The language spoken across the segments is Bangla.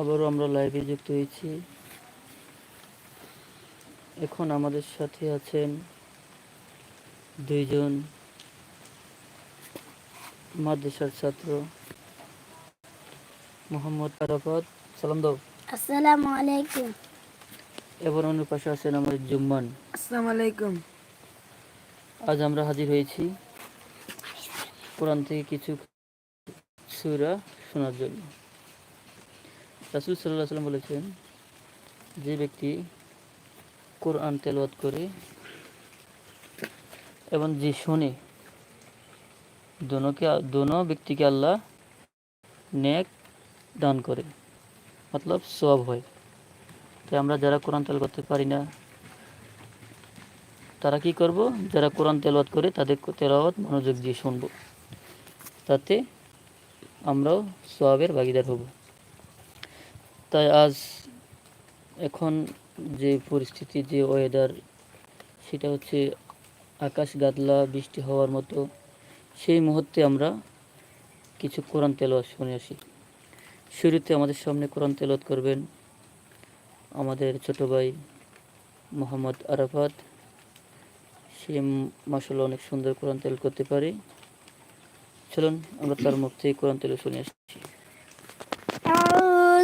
আবারও আমরা লাইভে যুক্ত হয়েছি। এখন আমাদের সাথে আছেন দুইজন মাদ্রাসার ছাত্র মোহাম্মদ আরাফাত। সালাম দাও। আসসালামু আলাইকুম। এবার অন্য পাশে আছেন আমাদের জুম্মান। আসসালামু আলাইকুম। আজ আমরা হাজির হয়েছি কোরআন থেকে কিছু সুরা শোনার জন্য। রাসুল সাল্লাম বলেছেন, যে ব্যক্তি কোরআন তেলাওয়াত করে এবং যে শোনে, দোনোকে, দোনো ব্যক্তিকে আল্লাহ নেক দান করে, মতলব সব হয়। তাই আমরা যারা কোরআন তেল করতে পারি না, তারা কি করব? যারা কোরআন তেলাওয়াত করে তাদের তেলাওয়াত মনোযোগ দিয়ে শুনব। তাতে আমরাও সবের ভাগিদার হব। তাই আজ এখন যে পরিস্থিতি, যে ওয়েদার সেটা হচ্ছে আকাশ গাদলা, বৃষ্টি হওয়ার মতো, সেই মুহূর্তে আমরা কিছু কোরআন তেলাওয়াত শুনে আসি। শুরুতে আমাদের সামনে কোরআন তেলাওয়াত করবেন আমাদের ছোট ভাই মোহাম্মদ আরাফাত। সে মাসাল্লাহ অনেক সুন্দর কোরআন তেল করতে পারে। চলুন আমরা তার মুখ থেকে কোরআন তেল শুনে আসছি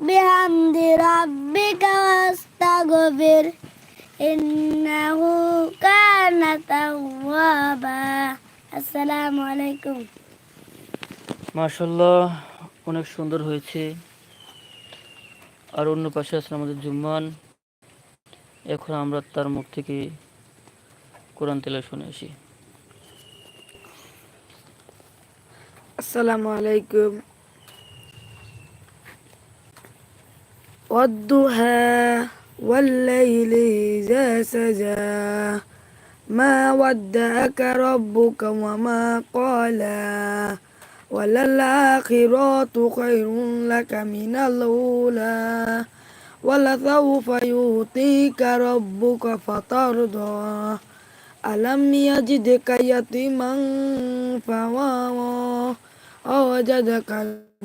بحمد ربك واستغفر إنه كان توابا السلام عليكم মাশাল্লাহ অনেক সুন্দর হয়েছে আর অন্য পাশে আছে আমাদের জুম্মান এখন আমরা তার মুখ থেকে কোরআন তেলা শুনে আসি আসসালামু আলাইকুম والضحى والليل إذا سجى. ما ودعك ربك وما قلى وللآخرة خير لك من الأولى. ولسوف يعطيك ربك فترضى. ألم يجدك يتيما فواه أوجدك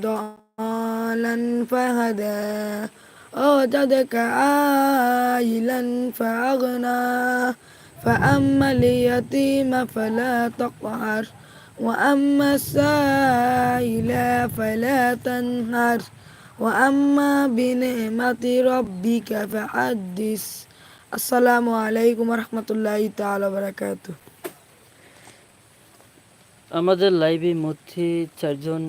ضالا فهدى. أوجدك عائلا فأغنى فأما اليتيم فلا تقهر وأما السائل فلا تنهر وأما بنعمة ربك فحدث আসসালামু আলাইকুম রহমতুল্লাহ তাআলা বারাকাতু আমাদের লাইভের মধ্যে চারজন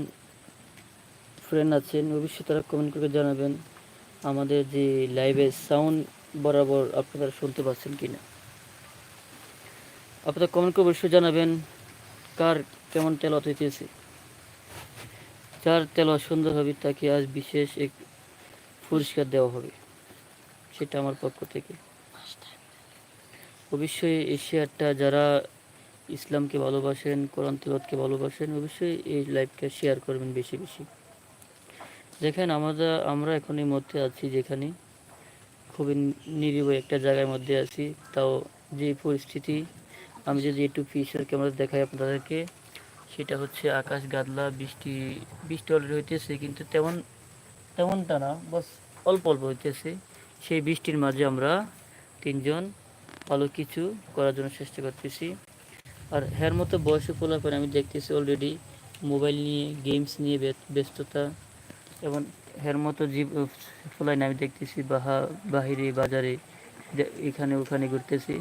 ফ্রেন্ড আছেন অবশ্যই তারা কমেন্ট করে জানাবেন আমাদের যে লাইভের সাউন্ড বরাবর আপনারা শুনতে পাচ্ছেন কি না আপনারা কমেন্ট করে অবশ্যই জানাবেন কার কেমন তেলত হইতেছে যার তেল সুন্দর হবে তাকে আজ বিশেষ এক পুরস্কার দেওয়া হবে, সেটা আমার পক্ষ থেকে। অবশ্যই এই শেয়ারটা যারা ইসলামকে ভালোবাসেন, কোরআন তিলতকে ভালোবাসেন, অবশ্যই এই লাইভটা শেয়ার করবেন বেশি বেশি। দেখেন আমাদের, আমরা এখন এই মধ্যে আছি যেখানে। খুবই নিরিবয় একটা জায়গার মধ্যে আছি। তাও যে পরিস্থিতি, আমি যদি একটু ফিশার ক্যামেরা দেখাই আপনাদেরকে, সেটা হচ্ছে আকাশ গাদলা, বৃষ্টি বৃষ্টি অলরেডি হইতেছে, কিন্তু তেমন, তেমনটা না, বাস অল্প অল্প হইতেছে। সেই বৃষ্টির মাঝে আমরা তিনজন ভালো কিছু করার জন্য চেষ্টা করতেছি। আর হ্যার মতো বয়সে পোলাপেন আমি দেখতেছি অলরেডি মোবাইল নিয়ে গেমস নিয়ে ব্য- ব্যস্ততা। এবং হ্যার মতো জীব ফোলাইন আমি দেখতেছি, বাহা, বাহিরে, বাজারে এখানে ওখানে ঘুরতেছি।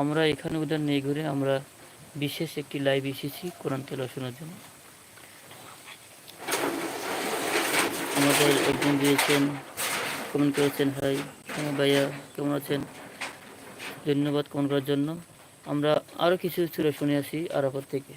আমরা এখানে ওদের নিয়ে ঘুরে আমরা বিশেষ একটি লাইভ এসেছি কোরআন তেল শোনার জন্য। আমাদের একজন দিয়েছেন কমেন্ট করেছেন, হাই হ্যাঁ ভাইয়া, কেমন আছেন? ধন্যবাদ কমেন্ট করার জন্য। আমরা আরও কিছু সুরে শুনে আসি আরাফত থেকে।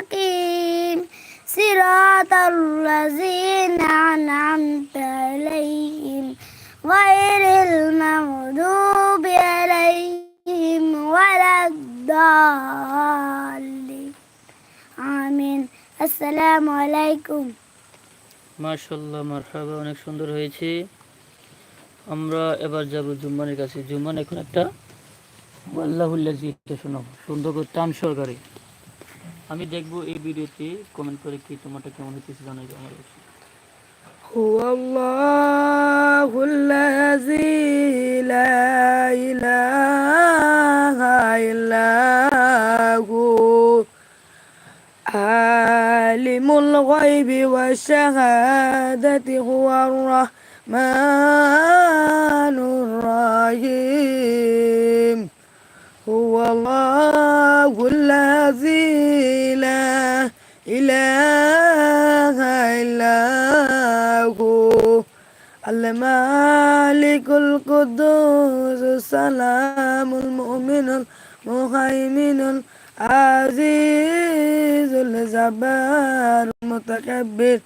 المستقيم صراط الذين أنعمت عليهم غير المغضوب عليهم ولا الضالين آمين السلام عليكم মাশাল্লাহ মারহাবা অনেক সুন্দর হয়েছে আমরা এবার যাব জুম্মানের কাছে জুম্মান এখন একটা আল্লাহুল্লাহ জিতটা শোনাবো সুন্দর করে টান সহকারে আমি দেখবো এই ভিডিওতে কমেন্ট করে কি তোমারটা কেমন হইতেছে জানাই আমার অবশ্যই। هو الله الذي لا إله إلا هو عالم الغيب والشهادة هو الرحمن الرحيم هو الله الذي لا إله إلا هو المالك القدوس السلام المؤمن المهيمن العزيز الجبار المتكبر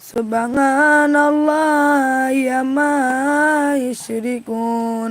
سبحان الله ما يشركون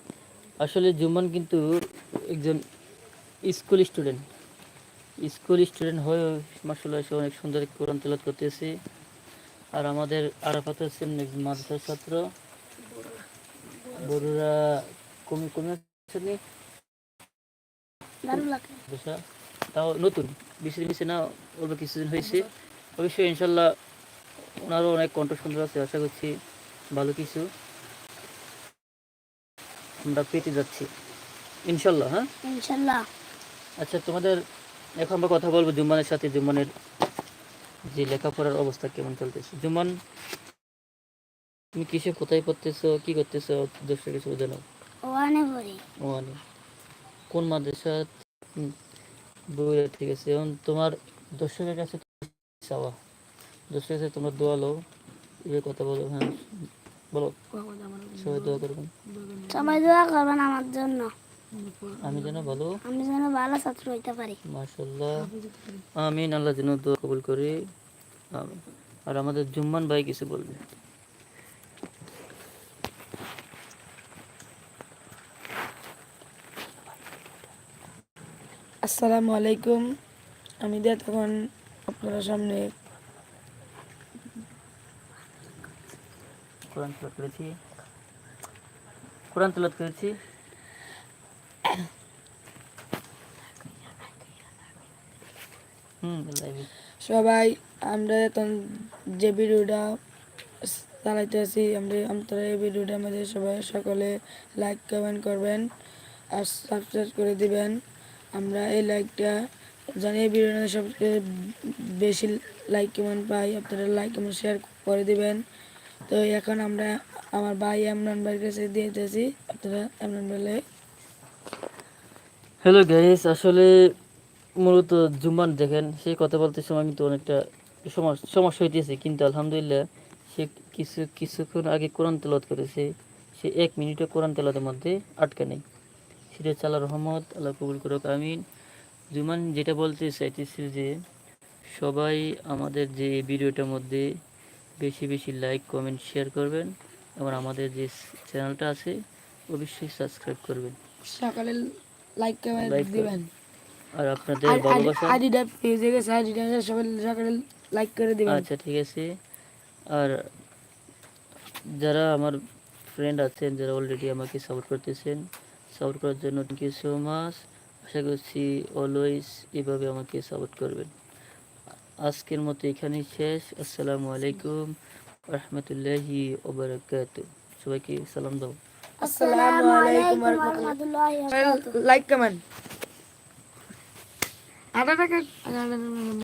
আসলে জুম্মান কিন্তু একজন স্কুল স্টুডেন্ট। স্কুল স্টুডেন্ট হয়ে মাসাল্লাহ সে অনেক সুন্দর কোরআন তেলাত করতেছে। আর আমাদের আরাফাত হোসেন মাদ্রাসার ছাত্র। বড়ুরা কমে কমে আসেনি তাও নতুন বেশি দিন না অল্প কিছুদিন হয়েছে। অবশ্যই ইনশাল্লাহ ওনারও অনেক কণ্ঠ সুন্দর আছে আশা করছি ভালো কিছু। আমরা পেতে যাচ্ছি। ইনশাল্লাহ হ্যাঁ? ইনশাল্লাহ। আচ্ছা তোমাদের এখন আমরা কথা বলব জুম্মানের সাথে জুম্মানের যে লেখাপড়ার অবস্থা কেমন চলতেছে। জুম্মান তুমি কিসে কোথায় পড়তেছো কি করতেছো? দর্শক কিছু জানাও ওয়ানে পড়ি। ও আনি কোন মাদ্রাসা হুম, ঠিক আছে এখন তোমার দর্শকের কাছে চাওয়া। দর্শকের কাছে তোমরা দোয়া লো কথা বলো হ্যাঁ? বলো। সবাই দোয়া করবেন। সবাই দোয়া করবেন আমার জন্য। আমি যেন ভালো আমি যেন ভালো ছাত্র হইতে পারি। মাশাল্লাহ আমিন আল্লাহ যেন দোয়া কবুল করে। আমিন। আর আমাদের জুম্মান ভাই কিছু বলবে? আসসালামু আলাইকুম। আমি দিয়ে তখন আপনারা সামনে কোরআন তেলাত করেছি। কোরআন তেলাত করেছি। সবাই, আমরা এখন যে ভিডিওটা চালাইতে আছি, আমরা আপনারা এই ভিডিওটার মধ্যে সবাই সকলে লাইক কমেন্ট করবেন আর সাবস্ক্রাইব করে দিবেন। আমরা এই লাইকটা জানি এই ভিডিওটা সবচেয়ে বেশি লাইক কমেন্ট পাই, আপনারা লাইক কমেন্ট শেয়ার করে দিবেন। তো এখন আমরা আমার ভাই ইমরান ভাইয়ের কাছে দিয়ে দিতেছি। আপনারা ইমরান ভাইলে হ্যালো গাইস আসলে মূলত জুম্মান দেখেন, সে কথা বলতে সময় কিন্তু অনেকটা সমস্যা হইতেছে। কিন্তু আলহামদুলিল্লাহ সে কিছু, কিছুক্ষণ আগে কোরআন তেলাওয়াত করেছে। সে এক মিনিটও কোরআন তেলাতের মধ্যে আটকে নেই। সেটা হচ্ছে আল্লাহ রহমত, আল্লাহ কবুল করুক, আমিন। জুমান যেটা বলতে চাইতেছি যে, সবাই আমাদের যে ভিডিওটার মধ্যে বেশি বেশি লাইক কমেন্ট শেয়ার করবেন এবং আমাদের যে চ্যানেলটা আছে অবশ্যই সাবস্ক্রাইব করবেন। সকালে লাইক কমেন্ট দিবেন। আর আপনাদের ভালোবাসা? আইডিটা পেজে গেছে আইডিটা সবাই সকালে লাইক করে দিবেন। আচ্ছা ঠিক আছে। আর যারা আমার ফ্রেন্ড আছেন যারা অলরেডি আমাকে সাপোর্ট করতেছেন সাপোর্ট করার জন্য থ্যাংক ইউ সো মাচ আশা করছি অলওয়েজ এভাবে আমাকে সাপোর্ট করবেন। আজকের মতো এখানেই শেষ। আসসালামু আলাইকুম রহমতুল্লাহি ওবরাকাত সবাইকে সালাম দাও। আসসালামু আলাইকুম ওয়া রহমতুল্লাহি লাইক কমেন্ট। আটা টাকা